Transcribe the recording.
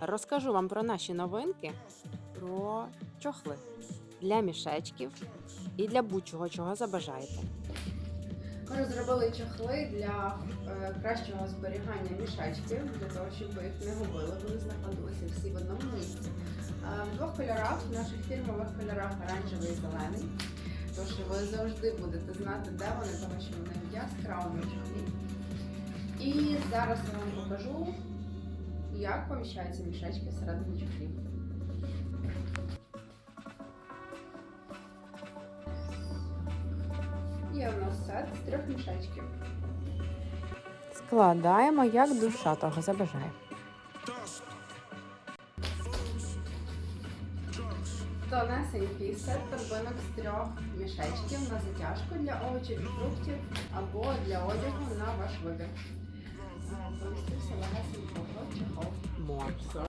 Розкажу вам про наші новинки, про чохли для мішечків і для будь-чого, чого забажаєте. Ми розробили чохли для е, кращого зберігання мішечків, для того, щоб їх не губили, вони знаходилися всі в одному місці. Е, в двох кольорах, в наших фірмових кольорах оранжевий і зелений. Тож ви завжди будете знати, де вони, тому що вони в яскравому. І зараз я вам покажу, як поміщаються мішечки всередині чохлів. Є у нас сет з трьох мішечків. Складаємо, як душа того забажає. Тонесенький сет торбинок з трьох мішечків на затяжку для овочів і фруктів або для одягу на ваш вибір. I'm sorry.